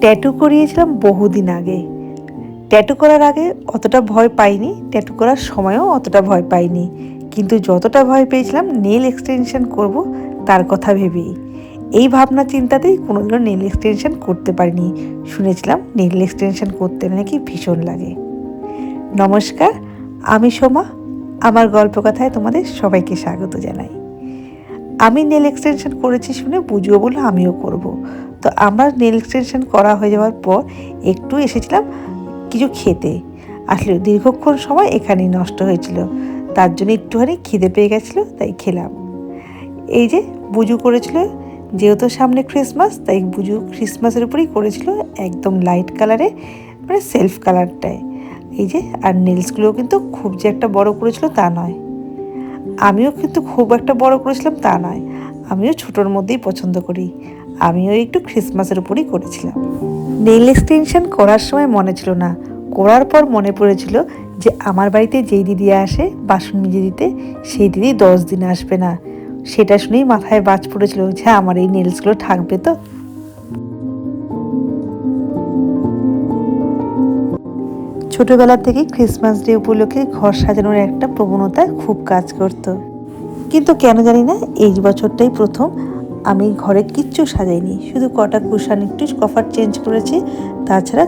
Tattoo করিয়েছিলাম বহুদিন আগে। ট্যাটু করার আগে অতটা ভয় পাইনি, ট্যাটু করার সময়ও অতটা ভয় পাইনি। কিন্তু যতটা ভয় পেয়েছিলাম নেল এক্সটেনশন করব, তার কথা ভেবেই। এই ভাবনা চিন্তাতেই কোনোদিনও নেল এক্সটেনশন করতে পারিনি। শুনেছিলাম নেল এক্সটেনশন করতে নাকি ভীষণ লাগে। নমস্কার, আমি সোমা। আমার গল্প কথায় তোমাদের সবাইকে স্বাগত জানাই। আমি নেল এক্সটেনশন করেছি শুনে বুঝিও বলে আমিও করব। তো আমার নেল এক্সটেনশন করা হয়ে যাওয়ার পর একটু এসেছিলাম কিছু খেতে। আসলে দীর্ঘক্ষণ সময় এখানেই নষ্ট হয়েছিল। তার জন্য একটুখানি খিদে পেয়ে গেছিল, তাই খেলাম। এই যে বুজু করেছিল, যেহেতু সামনে ক্রিসমাস তাই বুজু ক্রিসমাসের উপরেই করেছিল একদম লাইট কালারে মানে সেলফ কালারটায় এই যে, আর নেলসগুলোও কিন্তু খুব যে একটা বড় করেছিল তা নয়। আমিও কিন্তু খুব একটা বড় করেছিলাম তা নয়। আমিও ছোটোর মধ্যেই পছন্দ করি। আমিও একটু ক্রিসমাসের উপরই করেছিলাম। নেল এক্সটেনশন করার সময় মনে ছিল না। করার পর মনে পড়েছিল যে আমার বাড়িতে যেই দিদি আসে বাসন মেজে দিতে, সেই দিদি দশ দিন আসবে না। সেটা শুনেই মাথায় বাজ পড়েছিল যে আমার এই নেলসগুলো থাকবে তো। ছোটবেলা থেকে ক্রিসমাস ডে উপলক্ষে ঘর সাজানোর একটা প্রবণতা খুব কাজ করত। কিন্তু কেন জানি না, এই বছরটাই প্রথম আমি ঘরে কিচ্ছু সাজাইনি। শুধু কটা কুশান একটু কভার চেঞ্জ করেছি, তাছাড়া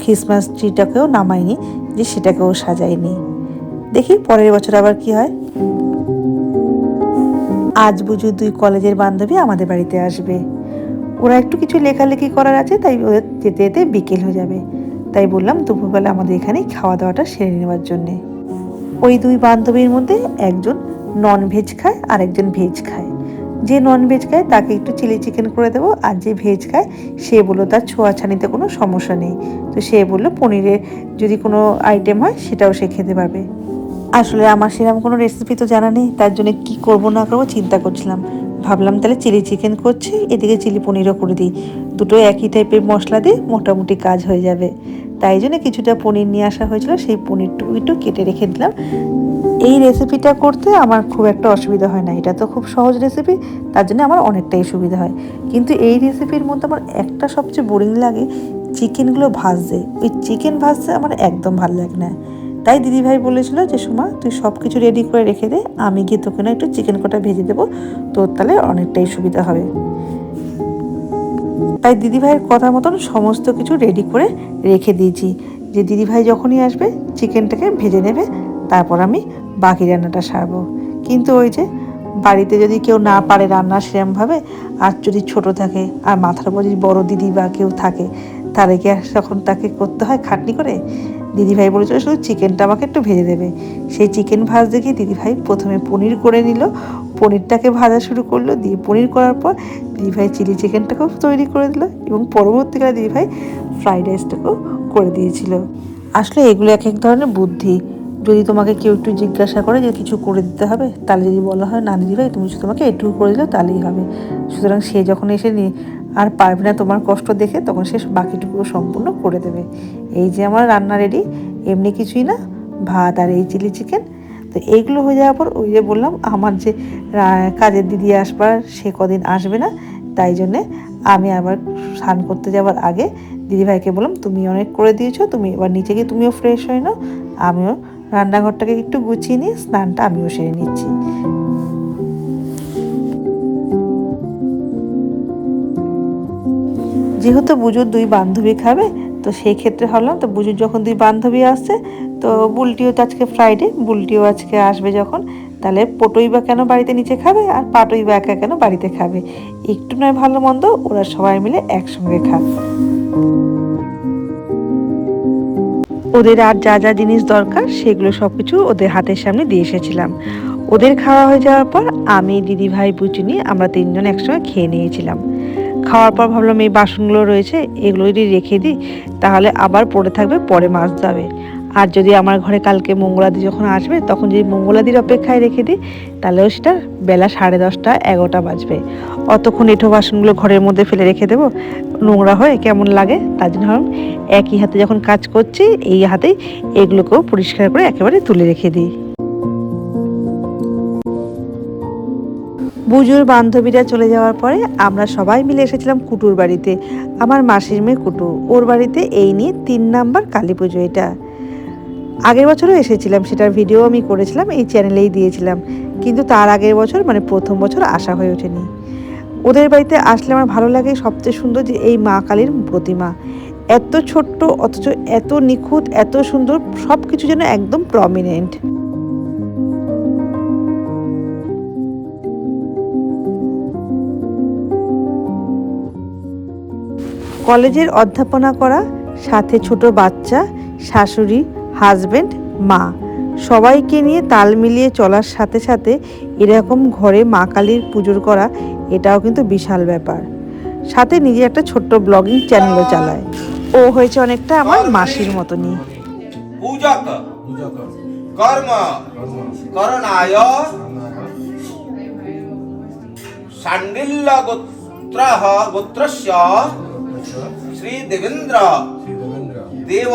ক্রিসমাস ট্রিটাকেও নামাইনি, যে সেটাকেও সাজাইনি। দেখি পরের বছর আবার কি হয়। আজ বুঝু দুই কলেজের বান্ধবী আমাদের বাড়িতে আসবে। ওরা একটু কিছু লেখালেখি করার আছে, তাই ওদের যেতে যেতে বিকেল হয়ে যাবে। তাই বললাম, দুপুরবেলা আমাদের এখানেই খাওয়া দাওয়াটা সেরে নেওয়ার জন্যে। ওই দুই বান্ধবীর মধ্যে একজন নন ভেজ খায় আর একজন ভেজ খায়। যে নন ভেজ খায়, তাকে একটু চিলি চিকেন করে দেবো, আর যে ভেজ খায়, সে বলল তার ছোঁয়াছানিতে কোনো সমস্যা নেই। তো সে বলল পনিরের যদি কোনো আইটেম হয়, সেটাও সে খেতে পারবে। আসলে আমার সেরকম কোনো রেসিপি তো জানা নেই, তার জন্য কি করব না করব চিন্তা করছিলাম। ভাবলাম তাহলে চিলি চিকেন করছি, এদিকে চিলি পনিরও করে দিই। দুটো একই টাইপের মশলা দিয়ে মোটামুটি কাজ হয়ে যাবে। তাই জন্য কিছুটা পনির নিয়ে আসা হয়েছিল, সেই পনিরটুকু একটু কেটে রেখে দিলাম। এই রেসিপিটা করতে আমার খুব একটা অসুবিধা হয় না, এটা তো খুব সহজ রেসিপি তার জন্য আমার অনেকটাই সুবিধা হয়। কিন্তু এই রেসিপির মধ্যে আমার একটা সবচেয়ে বোরিং লাগে চিকেনগুলো ভাজতে। ওই চিকেন ভাজতে আমার একদম ভালো লাগে না। তাই দিদিভাই বলেছিল যে, সুমা, তুই সব কিছু রেডি করে রেখে দে, আমি গিয়ে তোকে না একটু চিকেন কটা ভেজে দেবো, তোর তাহলে অনেকটাই সুবিধা হবে। তাই দিদিভাইয়ের কথা মতন সমস্ত কিছু রেডি করে রেখে দিয়েছি। যে দিদিভাই যখনই আসবে চিকেনটাকে ভেজে নেবে, তারপর আমি বাকি রান্নাটা সারবো। কিন্তু ওই যে বাড়িতে যদি কেউ না পারে রান্না সেরমভাবে, আর যদি ছোট থাকে, আর মাথার উপর যদি বড় দিদি বা কেউ থাকে, তাহলে কি আর তখন তাকে করতে হয় খাটনি করে? দিদিভাই বলেছিল শুধু চিকেনটা আমাকে একটু ভেজে দেবে। সেই চিকেন ভাজতে গিয়ে দিদিভাই প্রথমে পনির করে নিল পনিরটাকে ভাজা শুরু করল, দিয়ে পনির করার পর দিদিভাই চিলি চিকেনটাকেও তৈরি করে দিল এবং পরবর্তীকালে দিদিভাই ফ্রাইড রাইসটাকেও করে দিয়েছিল। আসলে এগুলো এক এক ধরনের বুদ্ধি। যদি তোমাকে কেউ একটু জিজ্ঞাসা করে যে কিছু করে দিতে হবে, তাহলে যদি বলা হয়, না দিদিভাই তুমি শুধু তোমাকে এটুকু করে দিলে, তাহলেই হবে। সুতরাং সে যখন এসে নিয়ে আর পারবে না তোমার কষ্ট দেখে, তখন সে বাকিটুকু সম্পূর্ণ করে দেবে। এই যে আমার রান্না রেডি, এমনি কিছুই না, ভাত আর এই চিলি চিকেন তো এইগুলো হয়ে যাওয়ার পর ওই যে বললাম, আমার যে কাজের দিদি আসবার, সে কদিন আসবে না। তাই জন্যে আমি আবার স্নান করতে যাওয়ার আগে দিদিভাইকে বললাম, তুমি অনেক করে দিয়েছ, তুমি এবার নিচে গিয়ে তুমিও ফ্রেশ হয়ে নাও। আমিও রান্নাঘরটাকে একটু গুছিয়ে নিয়ে স্নানটা আমিও সেরে নিচ্ছি। যেহেতু বুজুর দুই বান্ধবী খাবে, তো সেই ক্ষেত্রে ভাবলাম, তো বুজুর যখন দুই বান্ধবী আসছে তো বুলটিও তো আজকে ফ্রাইডে বুলটিও আজকে আসবে যখন। তাহলে পটই বা কেন বাড়িতে নিচে খাবে আর পাটই বা একা কেন বাড়িতে খাবে? একটু নয় ভালো মন্দ, ওরা সবাই মিলে একসঙ্গে খাবে ওদের আর যা যা জিনিস দরকার, সেগুলো সব কিছু ওদের হাতের সামনে দিয়ে এসেছিলাম। ওদের খাওয়া হয়ে যাওয়ার পর আমি, দিদি ভাই, বুচি নিয়ে আমরা তিনজন একসঙ্গে খেয়ে নিয়েছিলাম। খাওয়ার পর ভাবলাম এই বাসনগুলো রয়েছে, এগুলো যদি রেখে দিই, তাহলে আবার পড়ে থাকবে, পরে মাছ যাবে। আর যদি আমার ঘরে কালকে মঙ্গলাদি যখন আসবে, তখন যদি মঙ্গলাদির অপেক্ষায় রেখে দিই, তাহলেও সেটা বেলা সাড়ে দশটা, এগারোটা বাজবে। অতক্ষণ এঁঠো বাসনগুলো ঘরের মধ্যে ফেলে রেখে দেবো। নোংরা হয়ে কেমন লাগে, তার জন্য একই হাতে যখন কাজ করছি, এই হাতেই এগুলোকেও পরিষ্কার করে একেবারে তুলে রেখে দিই। বুজুর বান্ধবীরা চলে যাওয়ার পরে আমরা সবাই মিলে এসেছিলাম কুটুর বাড়িতে। আমার মাসির মেয়ে কুটু, ওর বাড়িতে এই নিয়ে তিন নাম্বার কালী পুজো এটা। আগের বছরও এসেছিলাম, সেটার ভিডিও আমি করেছিলাম, এই চ্যানেলেই দিয়েছিলাম। কিন্তু তার আগের বছর মানে প্রথম বছর আসা হয়ে ওঠেনি। ওদের বাড়িতে আসলে আমার ভালো লাগে সবচেয়ে সুন্দর যে এই মা কালীর প্রতিমা। এত ছোট্ট, অথচ এত নিখুঁত, এত সুন্দর সব কিছু যেন একদম প্রমিনেন্ট কলেজের অধ্যাপনা করা, সাথে ছোট বাচ্চা, শাশুড়ি হাজব্যান্ড মা। সবাইকে নিয়ে তাল মিলিয়ে চলার সাথে সাথে এরকম ঘরে মা কালীর পুজোর করা এটাও কিন্তু বিশাল ব্যাপার। সাথে নিজে একটা ছোট্ট ব্লগিং চ্যানেলও চালায়। ও হয়েছে অনেকটা আমার মাসির মতনই। পূজা শ্রী দেবেন্দ্র দেব।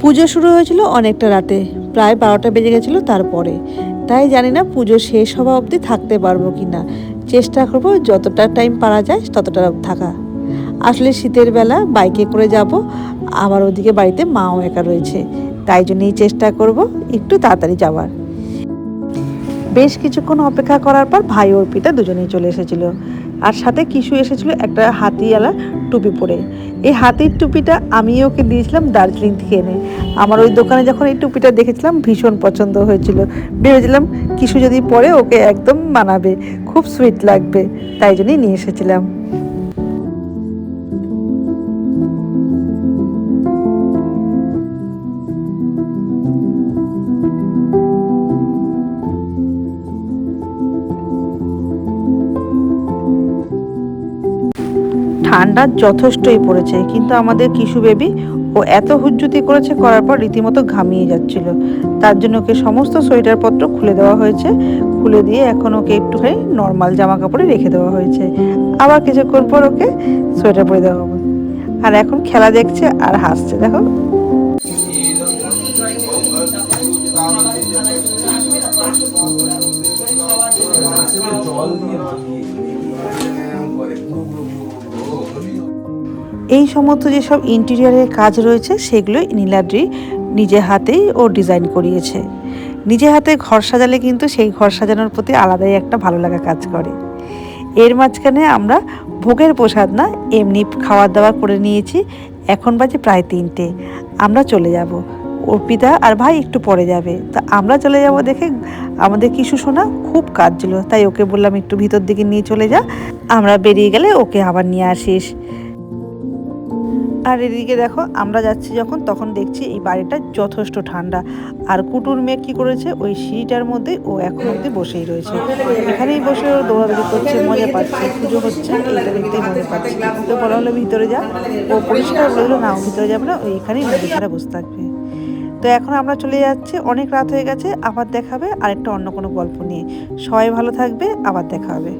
পুজো শুরু হয়েছিল অনেকটা রাতে। প্রায় বারোটা বেজে গেছিল তারপরে। তাই জানি না পুজো শেষ হওয়া অবধি থাকতে পারব কি না চেষ্টা করব যতটা টাইম পারা যায় ততটা থাকা। আসলে শীতের বেলা বাইকে করে যাব। আবার ওদিকে বাড়িতে মাও একা রয়েছে। তাই জন্যই চেষ্টা করব একটু তাড়াতাড়ি যাওয়ার। বেশ কিছুক্ষণ অপেক্ষা করার পর ভাই অর্পিতা দুজনেই চলে এসেছিল। আর সাথে কিশু এসেছিল একটা হাতিওয়ালা টুপি পরে। এই হাতির টুপিটা আমি ওকে দিয়েছিলাম দার্জিলিং থেকে এনে। আমার ওই দোকানে যখন এই টুপিটা দেখেছিলাম, ভীষণ পছন্দ হয়েছিল। ভেবেছিলাম কিশু যদি পরে ওকে একদম মানাবে, খুব সুইট লাগবে, তাই জন্যই নিয়ে এসেছিলাম। ঠান্ডা যথেষ্টই পড়েছে, কিন্তু আমাদের কিশু বেবি ও এত হুজ্জুতি করেছে করার পর রীতিমতো ঘামিয়ে যাচ্ছিল। তার জন্য ওকে সমস্ত সোয়েটারপত্র খুলে দেওয়া হয়েছে, খুলে দিয়ে এখন ওকে একটুখানি নর্মাল জামা কাপড়ে রেখে দেওয়া হয়েছে। আবার কিছুক্ষণ পর ওকে সোয়েটার পরে দেওয়া হবে। আর এখন খেলা দেখছে আর হাসছে, দেখো। এই সমস্ত যেসব ইন্টেরিয়ারের কাজ রয়েছে সেগুলো নীলাদ্রি নিজে হাতেই ও ডিজাইন করিয়েছে। নিজে হাতে ঘর সাজালে কিন্তু সেই ঘর সাজানোর প্রতি আলাদাই একটা ভালো লাগা কাজ করে। এর মাঝখানে আমরা ভোগের প্রসাদ না, এমনি খাওয়া দাওয়া করে নিয়েছি। এখন বাজে প্রায় তিনটে। আমরা চলে যাব। অর্পিতা আর ভাই একটু পরে যাবে। তা আমরা চলে যাব দেখে আমাদের কিছু শোনা খুব কাজ ছিল তাই ওকে বললাম, একটু ভিতর দিকে নিয়ে চলে যা। আমরা বেরিয়ে গেলে ওকে আবার নিয়ে আসিস। আর এদিকে দেখো, আমরা যাচ্ছি যখন, তখন দেখছি এই বাড়িটা যথেষ্ট ঠান্ডা। আর কুটুর মেয়ে কি করেছে? ওই সিঁড়িটার মধ্যে ও এখন অব্দি বসেই রয়েছে। এখানেই বসে ও দৌড়াদৌড়ি করছে, মজা পাচ্ছে, পুজো হচ্ছে এইটা দেখতেই মজা পাচ্ছে। তো বলা হলো ভিতরে যা। ও পরিষ্কার বলল, না, ও ভিতরে যাবে না ওই এখানেই নদী ছাড়া বসে থাকবে। তো এখন আমরা চলে যাচ্ছি, অনেক রাত হয়ে গেছে, আবার দেখাবে আরেকটা অন্য কোনো গল্প নিয়ে। সবাই ভালো থাকবে, আবার দেখা হবে।